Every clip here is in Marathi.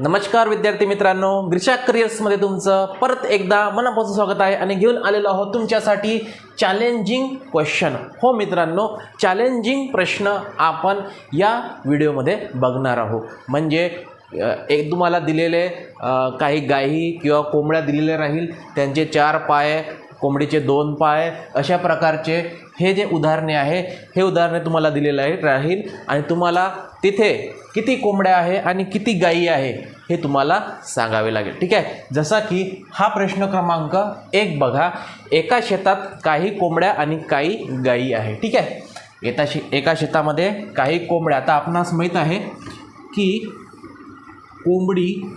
नमस्कार विद्यार्थी मित्रांनो ग्रिशा करिअर्समध्ये तुमचं परत एकदा मनापासून स्वागत आहे आणि घेऊन आलेलो आहोत तुमच्यासाठी चॅलेंजिंग क्वेश्चन हो मित्रांनो चॅलेंजिंग प्रश्न आपण या व्हिडिओमध्ये बघणार आहोत. म्हणजे एक तुम्हाला दिलेले काही गायी किंवा कोंबड्या दिलेल्या राहील त्यांचे चार पाय कोंबडीचे दोन पाय अशा प्रकारचे हे जे उदाहरणे आहे हे उदाहरणे तुम्हाला दिलेलं आहे राहील. आणि तुम्हाला तिथे किती कोंबड्या आहे आणि किती गायी आहे हे तुम्हाला सांगावे लागेल. ठीक आहे? जसा की हा प्रश्न क्रमांक एक बघा. एका शेतात काही कोंबड्या आणि काही गायी आहे. ठीक आहे? एका शे एका शेतामध्ये काही कोंबड्या. आता आपणास माहीत आहे की कोंबडी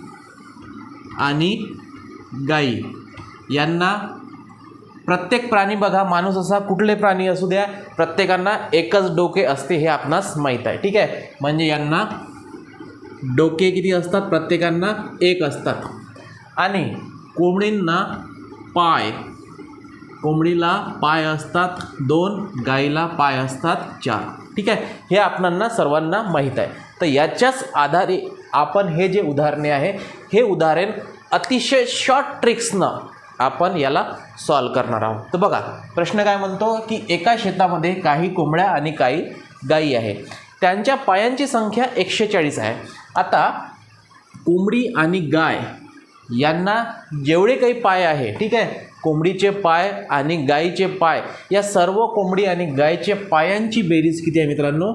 आणि गाई यांना प्रत्येक प्राणी बघा माणूस असा कुठले प्राणी असू द्या प्रत्येकांना एकच डोके असते हे आपणास माहीत आहे. ठीक आहे? म्हणजे यांना डोके किती असतात? प्रत्येकांना एक असतात. आणि कोंबडींना पाय. कोंबडीला पाय असतात दोन. गाईला पाय असतात चार. ठीक आहे? हे आपणांना सर्वांना माहीत आहे. तर याच्याच आधारे आपण हे जे उदाहरणे आहे हे उदाहरण अतिशय शॉर्ट ट्रिक्सनं आपण याला सॉल्व करणार आहोत. तर बघा प्रश्न काय म्हणतो की एका शेतामध्ये काही कोंबड्या आणि काही गायी आहे. त्यांच्या पायांची संख्या एकशे चाळीस आहे. आता कोंबडी आणि गाय यांना जेवढे काही पाय आहे ठीक आहे कोंबडीचे पाय आणि गायीचे पाय या सर्व कोंबडी आणि गायीचे पायांची बेरीज किती आहे मित्रांनो?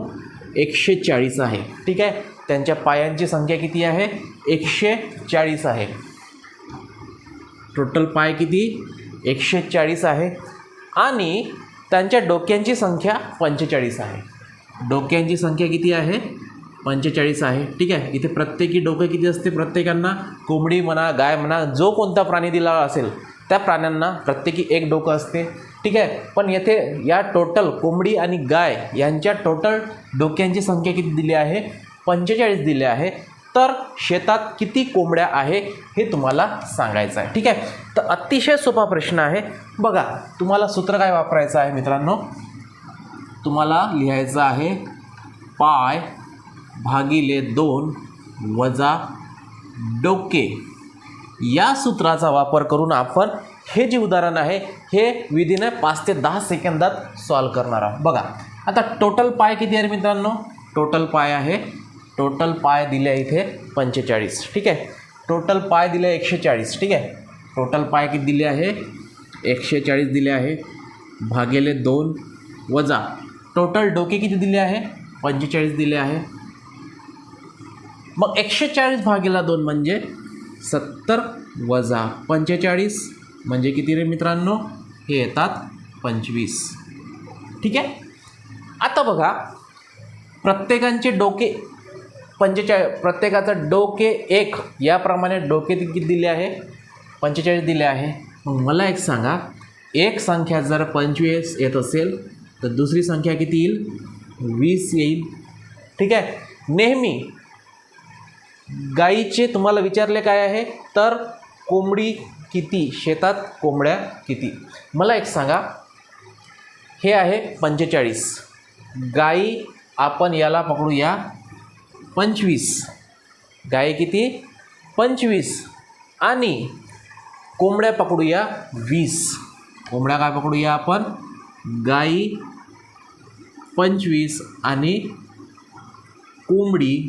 एकशे चाळीस आहे. ठीक आहे? त्यांच्या पायांची संख्या किती आहे? एकशे चाळीस आहे. टोटल पाय किती? एकशे चाळीस आहे. आणि त्यांच्या डोक्यांची संख्या पंचेचाळीस आहे. डोक्यांची संख्या किती आहे? पंचेचाळीस आहे. ठीक आहे? इथे प्रत्येकी डोकं किती असते? प्रत्येकांना कोंबडी म्हणा गाय म्हणा जो कोणता प्राणी दिला असेल त्या प्राण्यांना प्रत्येकी एक डोकं असते. ठीक आहे? पण येथे या टोटल कोंबडी आणि गाय यांच्या टोटल डोक्यांची संख्या किती दिली आहे? पंचेचाळीस दिली आहे. तर शेतात किती कोंबड्या आहे हे तुम्हाला सांगायचं आहे. ठीक आहे? तर अतिशय सोपा प्रश्न आहे. बघा तुम्हाला सूत्र काय वापरायचं आहे मित्रांनो? तुम्हाला लिहायचं आहे पाय भागिले दोन वजा डोके. या सूत्राचा वापर करून आपण हे जे उदाहरण आहे हे विदिन पाच ते दहा सेकंदात सॉल्व करणार आहोत. बघा आता टोटल पाय किती आहे मित्रांनो? टोटल पाय आहे टोटल पाय दिले इथे पंचेचाळीस. ठीक आहे? टोटल पाय दिले एकशे चाळीस ठीक आहे? टोटल पाय किती दिले आहे? एकशे चाळीस दिले आहे. भागेले दोन वजा. टोटल डोके किती दिले आहे? पंचेचाळीस दिले आहे. मग एकशे चाळीस भागेला दोन म्हणजे सत्तर वजा पंचेचाळीस म्हणजे किती रे मित्रांनो? हे येतात पंचवीस. ठीक आहे? आता बघा प्रत्येकांचे डोके पंचेचाळीस प्रत्येकाचं डोके एक. याप्रमाणे डोके किती दिले आहे. पंचेचाळीस दिले आहे. मग मला एक सांगा. एक संख्या जर पंचवीस येत असेल तर दुसरी संख्या किती येईल? वीस येईल. ठीक आहे. नेहमी गाईचे तुम्हाला विचारले काय आहे? तर कोंबडी किती? शेतात कोंबड्या किती? मला एक सांगा. हे आहे पंचेचाळीस. गाई आपण याला पकडूया. पंचवीस. गाय किती? पंचवीस. आणि कोंबड्या पकडूया वीस. कोंबड्या काय पकडूया आपण? गाई पंचवीस आणि कोंबडी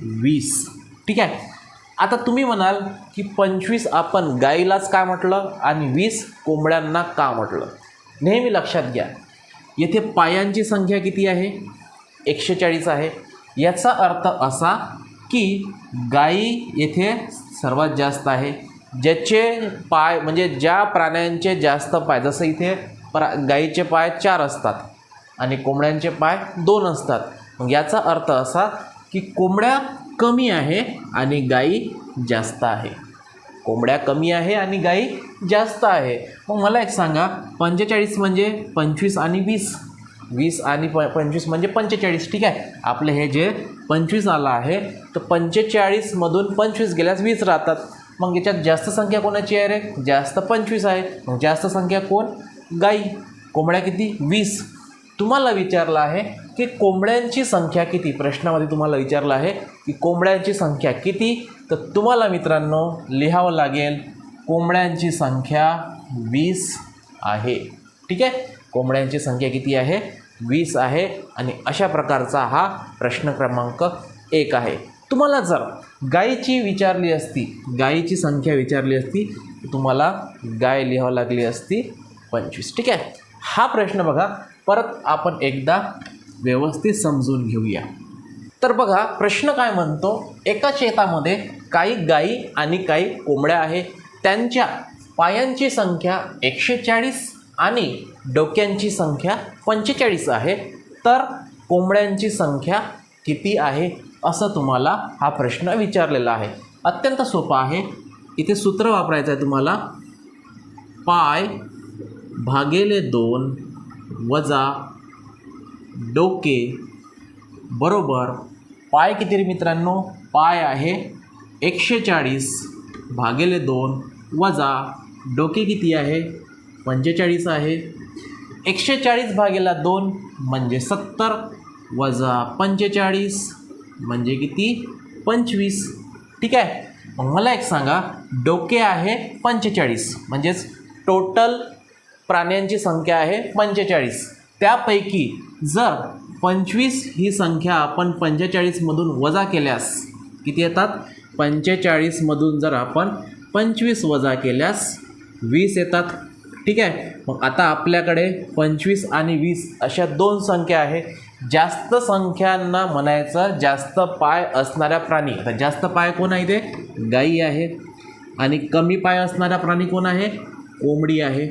वीस. ठीक आहे? आता तुम्ही म्हणाल की पंचवीस आपण गाईलाच का म्हटलं आणि वीस कोंबड्यांना का म्हटलं? नेहमी लक्षात घ्या. येथे पायांची संख्या किती आहे? एकशे चाळीस आहे. याचा अर्थ असा की गाई येथे सर्वात जास्त आहे. ज्याचे पाय म्हणजे ज्या प्राण्यांचे जास्त पाय जसं इथे प्रा गाईचे पाय चार असतात आणि कोंबड्यांचे पाय दोन असतात. मग याचा अर्थ असा की कोंबड्या कमी आहे आणि गाई जास्त आहे. कोंबड्या कमी आहे आणि गाई जास्त आहे. मग मला एक सांगा पंचेचाळीस म्हणजे पंचवीस आणि वीस. वीस आणि प पंचवीस म्हणजे पंचेचाळीस ठीक आहे? आपलं हे जे पंचवीस आलं आहे तर पंचेचाळीसमधून पंचवीस गेल्यास वीस राहतात. मग याच्यात जास्त संख्या कोणाची आहे रे? जास्त पंचवीस आहे. मग जास्त संख्या कोण? गाई. कोंबड्या किती? वीस. तुम्हाला विचारलं आहे की कोंबड्यांची संख्या किती? प्रश्नामध्ये तुम्हाला विचारलं आहे की कोंबड्यांची संख्या किती? तर तुम्हाला मित्रांनो लिहावं लागेल कोंबड्यांची संख्या वीस आहे. ठीक आहे? कोंबड्यांची संख्या किती आहे? वीस आहे आणि अशा प्रकारचा हा प्रश्न क्रमांक एक आहे. तुम्हाला जर गायीची विचारली असती गायीची संख्या विचारली असती तुम्हाला गाय लिहावं लागली असती पंचवीस. ठीक आहे? हा प्रश्न बघा. परत आपण एकदा व्यवस्थित समजून घेऊया. तर बघा प्रश्न काय म्हणतो? एका शेतामध्ये काही गायी आणि काही कोंबड्या आहे त्यांच्या पायांची संख्या एकशे चाळीस आणि डोक्यांची संख्या पंचेचाळीस आहे तर कोंबड्यांची संख्या किती आहे असं तुम्हाला हा प्रश्न विचारलेला आहे. अत्यंत सोपा आहे. इथे सूत्र वापरायचं आहे तुम्हाला. पाय भागेले दोन वजा डोके बरोबर पाय किती रे मित्रांनो? पाय आहे एकशे चाळीस भागेले दोन वजा डोके किती आहे? पंचेचाळीस आहे. एकशे चाळीस भागेला दोन म्हणजे सत्तर वजा पंचेचाळीस म्हणजे किती? पंचवीस. ठीक आहे? मग मला एक सांगा डोके आहे पंचेचाळीस. म्हणजेच टोटल प्राण्यांची संख्या आहे पंचेचाळीस. त्यापैकी जर पंचवीस ही संख्या आपण पंचेचाळीसमधून वजा केल्यास किती येतात? पंचेचाळीसमधून जर आपण पंचवीस वजा केल्यास वीस येतात. ठीक आहे? मग आता आपल्याकडे पंचवीस आणि वीस अशा दोन संख्या आहे जास्त संख्यांना म्हणायचं जास्त पाय असणाऱ्या प्राणी. आता जास्त पाय कोण आहे ते गाई आहे. आणि कमी पाय असणारा प्राणी कोण आहे? कोंबडी आहे.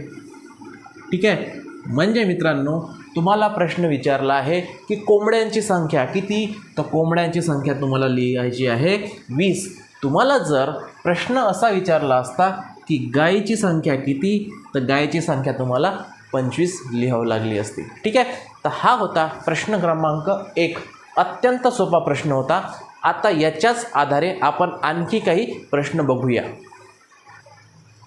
ठीक आहे? म्हणजे मित्रांनो तुम्हाला प्रश्न विचारला आहे की कोंबड्यांची संख्या किती? तर कोंबड्यांची संख्या तुम्हाला लिहायची आहे वीस. तुम्हाला जर प्रश्न असा विचारला असता की गायीची संख्या किती? तर गायीची संख्या तुम्हाला पंचवीस लिहावं लागली असती. ठीक आहे? तर हा होता प्रश्न क्रमांक एक. अत्यंत सोपा प्रश्न होता. आता याच्याच आधारे आपण आणखी काही प्रश्न बघूया.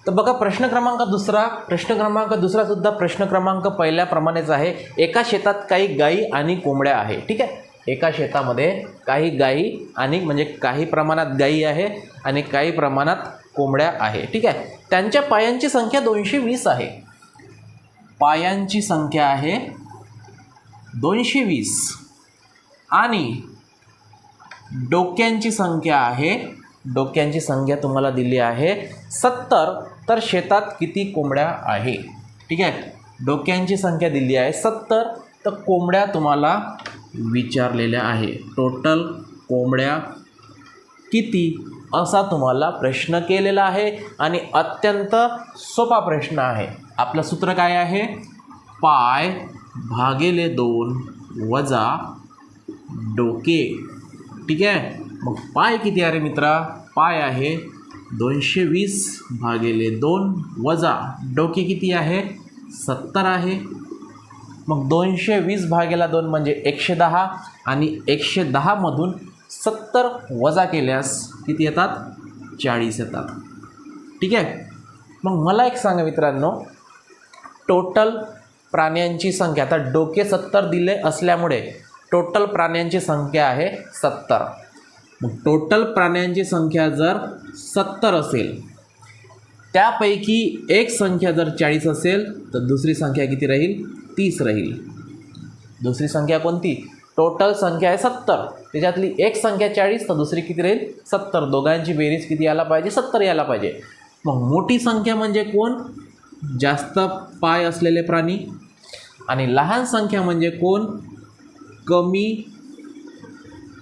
तर बघा प्रश्न क्रमांक दुसरा. प्रश्न क्रमांक दुसरा सुद्धा प्रश्न क्रमांक पहिल्याप्रमाणेच आहे. एका शेतात काही गायी आणि कोंबड्या आहे. ठीक आहे? एका शेतामध्ये काही गायी आणि म्हणजे काही प्रमाणात गायी आहे आणि काही प्रमाणात कोंबड्या आहे. ठीक आहे? त्यांच्या पायांची संख्या दोनशे वीस आहे. पायांची संख्या आहे दोनशे वीस. आणि डोक्यांची संख्या आहे डोक्यांची संख्या तुम्हाला दिली आहे सत्तर. तर शेतात किती कोंबड्या आहे? ठीक आहे? डोक्यांची संख्या दिली आहे सत्तर. तर कोंबड्या तुम्हाला विचारलेल्या आहे. टोटल कोंबड्या किती? असा तुम्हाला प्रश्न केलेला आहे आणि अत्यंत सोपा प्रश्न आहे. आपलं सूत्र काय आहे? पाय भागेले दोन वजा डोके. ठीक आहे? मग पाय किती आहे रे मित्रा? पाय आहे दोनशे वीस भागेले दोन वजा डोके किती आहे? सत्तर आहे. मग दोनशे वीस भागेला दोन म्हणजे एकशे दहा आणि एकशे दहामधून सत्तर वजा केल्यास किती येतात? चाळीस येतात. ठीक आहे? मग मला एक सांगा मित्रांनो टोटल प्राण्यांची संख्या आता डोके सत्तर दिले असल्यामुळे टोटल प्राण्यांची संख्या आहे सत्तर. मग टोटल प्राण्यांची संख्या जर सत्तर असेल त्यापैकी एक संख्या जर चाळीस असेल तर दुसरी संख्या किती राहील? तीस राहील. दुसरी संख्या कोणती? टोटल संख्या आहे सत्तर. त्याच्यातली एक संख्या चाळीस तर दुसरी किती राहील? सत्तर. दोघांची बेरीज किती यायला पाहिजे? सत्तर यायला पाहिजे. मग मोठी संख्या म्हणजे कोण? जास्त पाय असलेले प्राणी. आणि लहान संख्या म्हणजे कोण? कमी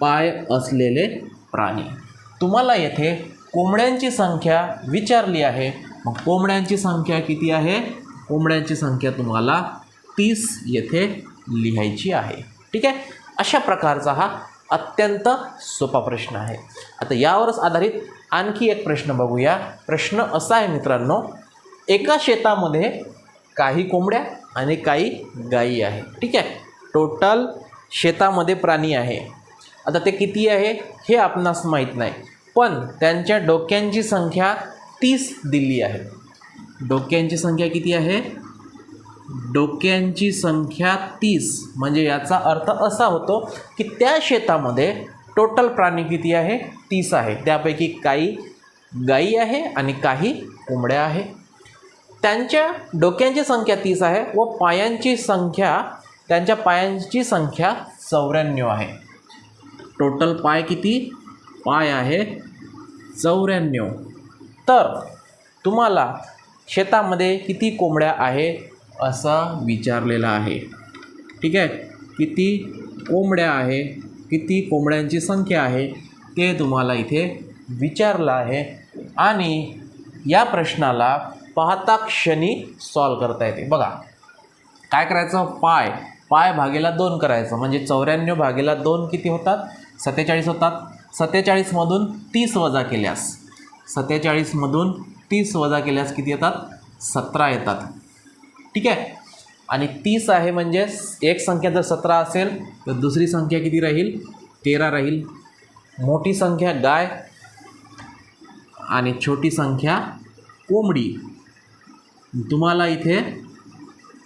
पाय असलेले प्राणी. तुम्हाला येथे कोंबड्यांची संख्या विचारली आहे. मग कोंबड्यांची संख्या किती आहे? कोंबड्यांची संख्या तुम्हाला तीस येथे लिहायची आहे. ठीक आहे? अशा प्रकारचा हा अत्यंत सोपा प्रश्न आहे. आता यावरच आधारित आणखी एक प्रश्न बघूया. प्रश्न असा आहे मित्रांनो एका शेतामध्ये काही कोंबड्या आणि काही गायी आहे. ठीक आहे? टोटल शेतामध्ये प्राणी आहे. आता ते किती आहे हे आपणास माहीत नाही. पण त्यांच्या डोक्यांची संख्या तीस दिली आहे. डोक्यांची संख्या किती आहे? डोक्यांची संख्या तीस. म्हणजे याचा अर्थ असा होतो की त्या शेतामध्ये टोटल प्राणी किती आहे? तीस आहे. त्यापैकी काही गाई आहे आणि काही कोंबड्या आहे. त्यांच्या डोक्यांची संख्या तीस आहे व पायांची संख्या त्यांच्या पायांची संख्या चौऱ्याण्णव आहे. टोटल पाय किती? पाय आहे चौऱ्याण्णव. तर तुम्हाला शेतामध्ये किती कोंबड्या आहे असा विचारलेला आहे. ठीक आहे? किती कोंबड्या आहे? किती कोंबड्यांची संख्या आहे? ते तुम्हाला इथे विचारलं आहे आणि या प्रश्नाला पाहता क्षणी सॉल्व करता येते. बघा. काय करायचं? पाय. पाय भागेला दोन करायचं. म्हणजे चौऱ्याण्णव भागेला दोन किती होतात? सत्तेचाळीस होतात. सत्तेचाळीसमधून तीस वजा केल्यास. सत्तेचाळीसमधून तीस वजा केल्यास किती येतात? सतरा येतात. ठीक आहे? आणि तीस आहे म्हणजे एक संख्या जर सतरा असेल तर दुसरी संख्या किती राहील? तेरा राहील. मोठी संख्या गाय आणि छोटी संख्या कोंबडी. तुम्हाला इथे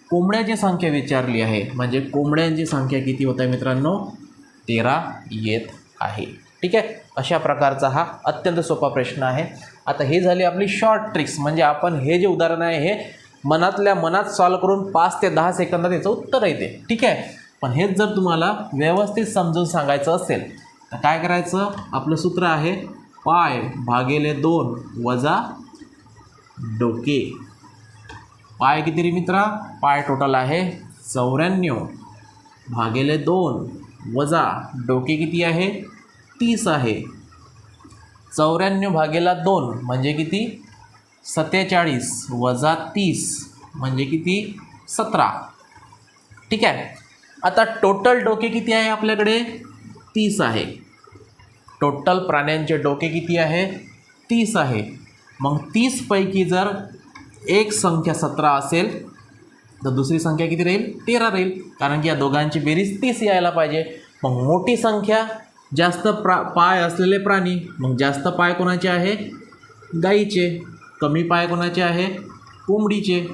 कोंबड्याची संख्या विचारली आहे. म्हणजे कोंबड्यांची संख्या किती होत आहे मित्रांनो? तेरा येत आहे. ठीक आहे? अशा प्रकारचा हा अत्यंत सोपा प्रश्न आहे. आता हे झाली आपली शॉर्ट ट्रिक्स म्हणजे आपण हे जे उदाहरण आहे हे मनातल्या मनात सॉल्व करून पाच ते दहा सेकंदात याचं उत्तर येते. ठीक आहे? पण हेच जर तुम्हाला व्यवस्थित समजून सांगायचं असेल तर काय करायचं? आपलं सूत्र आहे पाय भागेले दोन वजा डोके. पाय किती रे मित्रा? पाय टोटल आहे चौऱ्याण्णव. भागेले दोन वजा डोके किती आहे? तीस आहे. चौऱ्याण्णव भागेला दोन म्हणजे किती? सत्तेचाळीस वजा तीस म्हणजे किती? सतरा. ठीक आहे? आता टोटल डोके किती आहे आपल्याकडे? तीस आहे. टोटल प्राण्यांचे डोके किती आहे? तीस आहे. मग तीसपैकी जर एक संख्या सतरा असेल तर दुसरी संख्या किती राहील? तेरा राहील. कारण की या दोघांची बेरीज तीस यायला पाहिजे. मग मोठी संख्या जास्त प्रा पाय असलेले प्राणी मग जास्त पाय कोणाचे आहे? गाईचे. कमी पाय कोणाचे आहे? कोंबडीचे.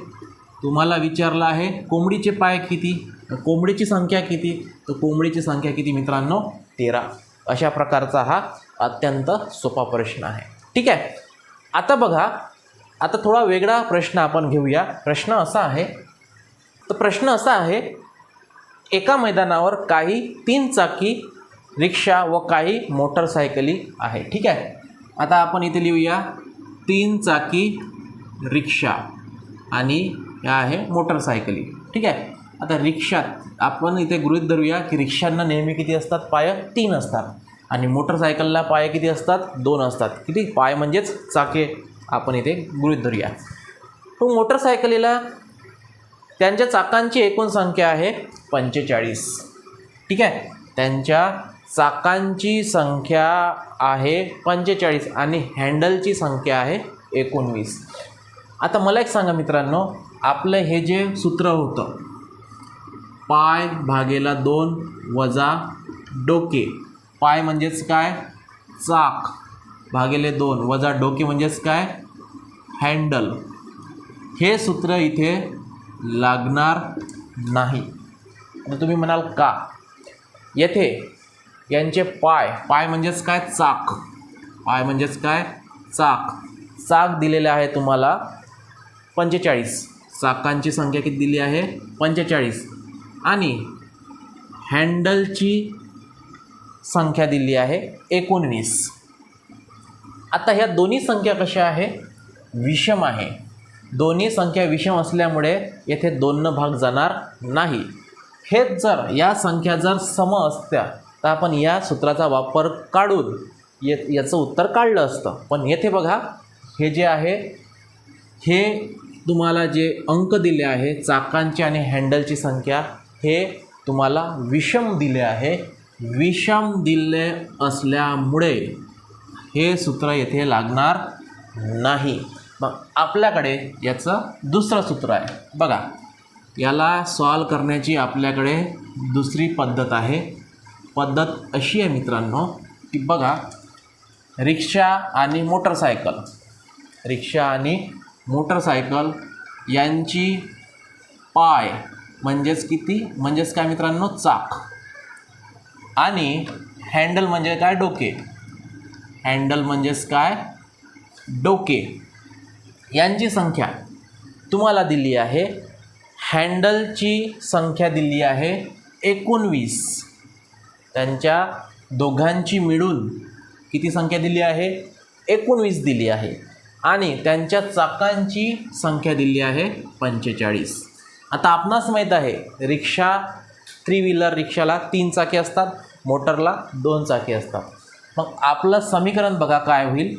तुम्हाला विचारलं आहे कोंबडीचे पाय किती? कोंबडीची संख्या किती? तर कोंबडीची संख्या किती मित्रांनो? तेरा. अशा प्रकारचा हा अत्यंत सोपा प्रश्न आहे. ठीक आहे? आता बघा आता थोडा वेगळा प्रश्न आपण घेऊया. प्रश्न असा आहे तर प्रश्न असा आहे एका मैदानावर काही तीन चाकी रिक्षा व काही मोटरसायकली आहे. ठीक आहे? आता आपण इथे लिहूया. तीन चाकी रिक्षा आणि या आहे मोटरसायकली. ठीक आहे? आता रिक्षात आपण इथे गृहीत धरूया की रिक्षांना नेहमी किती असतात? पाय तीन असतात. आणि मोटरसायकलला पाय किती असतात? दोन असतात. किती? पाय म्हणजेच चाके. आपण इथे गृहीत धरूया. तो मोटरसायकलीला त्यांच्या चाकांची एकूण संख्या आहे पंचेचाळीस. ठीक आहे? त्यांच्या चाकांची संख्या आहे पंचेचाळीस आणि हँडलची संख्या आहे एकोणवीस. आता मला एक सांगा मित्रांनो आपलं हे जे सूत्र होतं पाय भागेला दोन वजा डोके. पाय म्हणजेच काय? चाक. भागेले दोन वजा डोके म्हणजेच काय? हँडल. हे सूत्र इथे लागणार नाही. तुम्ही म्हणाल का? येथे यांचे पाय पाय म्हणजेच काय? चाक. पाय म्हणजेच काय? चाक. चाक दिलेले आहे तुम्हाला पंचेचाळीस. चाकांची संख्या किती दिली आहे? पंचेचाळीस. आणि हँडलची संख्या दिली आहे एकोणवीस. आता ह्या दोन्ही संख्या कशा आहे? विषम आहे. दोन्ही संख्या विषम असल्यामुळे येथे दोननं भाग जाणार नाही. हेच जर या संख्या जर सम असत्या तर आपण या सूत्राचा वापर काढून ये याचं उत्तर काढलं असतं. पण येथे बघा हे जे आहे हे तुम्हाला जे अंक दिले आहे चाकांची आणि हँडलची संख्या हे तुम्हाला विषम दिले आहे. विषम दिले असल्यामुळे हे सूत्र येथे लागणार नाही. मग आपल्याकडे याचं दुसरं सूत्र आहे. बघा याला सॉल्व करण्याची आपल्याकडे दुसरी पद्धत आहे. पद्धत अशी आहे मित्रांनो की बघा रिक्षा आणि मोटरसायकल. रिक्षा आणि मोटरसायकल यांची पाय म्हणजेच किती? म्हणजेच काय मित्रांनो? चाक. आणि हँडल म्हणजे काय? डोके. हँडल म्हणजेच काय? डोके. यांची संख्या तुम्हाला दिली आहे हँडलची संख्या दिली आहे एकोणवीस. त्यांच्या दोघांची मिळून किती संख्या दिली आहे? एकोणवीस दिली आहे. आणि त्यांच्या चाकांची संख्या दिली आहे पंचेचाळीस. आता आपणास माहीत आहे रिक्षा थ्री व्हीलर रिक्षाला तीन चाके असतात मोटरला दोन चाके असतात. मग आपलं समीकरण बघा काय होईल.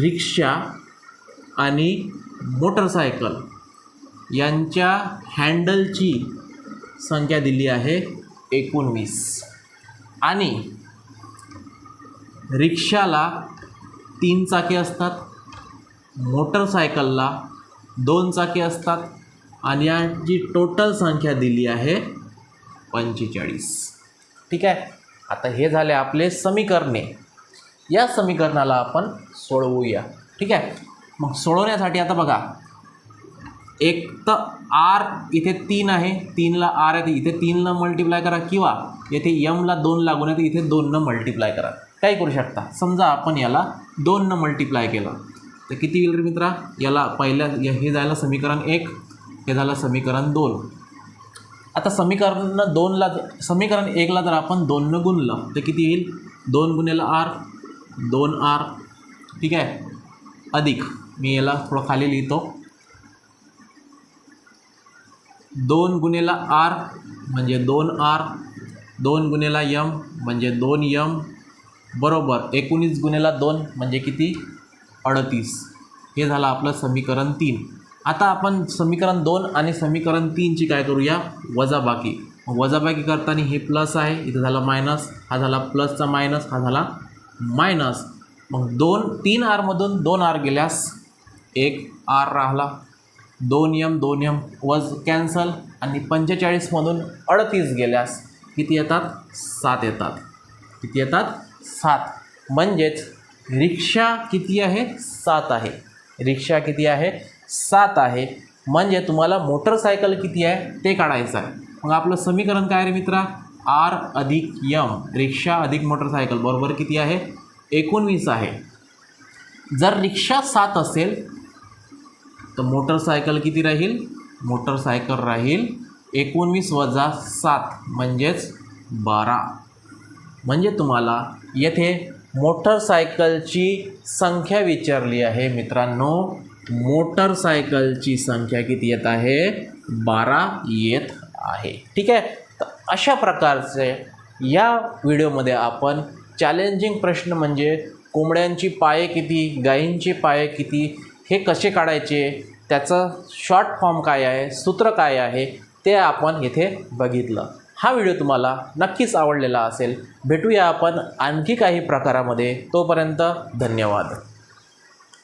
रिक्षा आणि मोटरसायकल यांच्या हँडलची संख्या दिली आहे एकोणवीस. आणि रिक्षाला तीन चाके असतात मोटरसायकलला दोन चाके असतात आणि यांची टोटल संख्या दिली आहे पंचेचाळीस. ठीक आहे? आता हे झाले आपले समीकरणे. या समीकरणाला आपण सोडवूया. ठीक आहे? मग सोडवण्यासाठी आता बघा एक तर आर इथे तीन आहे तीनला आर आहे इथे तीनला मल्टिप्लाय करा किंवा येथे यमला दोन लागून आहे तर इथे दोननं मल्टिप्लाय करा. काय करू शकता? समजा आपण याला दोननं मल्टिप्लाय केलं. तर किती येईल रे मित्रा? याला पहिल्या या- हे झालं समीकरण एक हे झालं समीकरण दोन. आता समीकरण दोनला समीकरण एकला जर आपण दोननं गुणलं तर किती येईल? दोन गुणेला आर दोन आर ठीक आहे? अधिक. मी याला थोडं खाली लिहितो. दोन गुणेला आर म्हणजे दोन आर दोन गुणेला यम म्हणजे दोन यम बरोबर एकोणीस गुणेला दोन म्हणजे किती? अडतीस. हे झालं आपलं समीकरण तीन. आता आपण समीकरण दोन आणि समीकरण तीनची काय करूया? वजाबाकी. वजाबाकी करताना हे प्लस आहे इथं झालं मायनस हा झाला प्लसचा मायनस हा झाला मायनस. मग दोन तीन आरमधून दोन आर गेल्यास एक आर राहिला. दोन यम दोन यम वज कॅन्सल आणि पंचेचाळीसमधून अडतीस गेल्यास किती येतात? सात येतात. किती येतात? सात. म्हणजेच रिक्षा किती आहे? सात आहे. रिक्षा किती आहे? सात आहे. म्हणजे तुम्हाला मोटरसायकल किती आहे? ते काढायचं आहे. मग आपलं समीकरण काय रे मित्रा? आर अधिक यम रिक्षा अधिक मोटरसायकल बरोबर किती आहे? एकोणवीस आहे. जर रिक्षा सात असेल तर मोटरसायकल किती राहील? मोटरसायकल राहील एकोणवीस वजा सात म्हणजेच बारा. म्हणजे तुम्हाला येथे मोटरसायकलची संख्या विचारली आहे मित्रांनो. मोटरसायकलची संख्या किती येत आहे? बारा येत आहे. ठीक आहे? तर अशा प्रकारचे या व्हिडिओमध्ये आपण चॅलेंजिंग प्रश्न म्हणजे कोंबड्यांची पाये किती गायींची पाये किती हे कसे काढायचे? त्याचं शॉर्ट फॉर्म काय आहे? सूत्र काय आहे? ते आपण इथे बघितलं. हा व्हिडिओ तुम्हाला नक्कीच आवडलेला असेल. भेटूया आपण आणखी काही प्रकारामध्ये. तोपर्यंत धन्यवाद.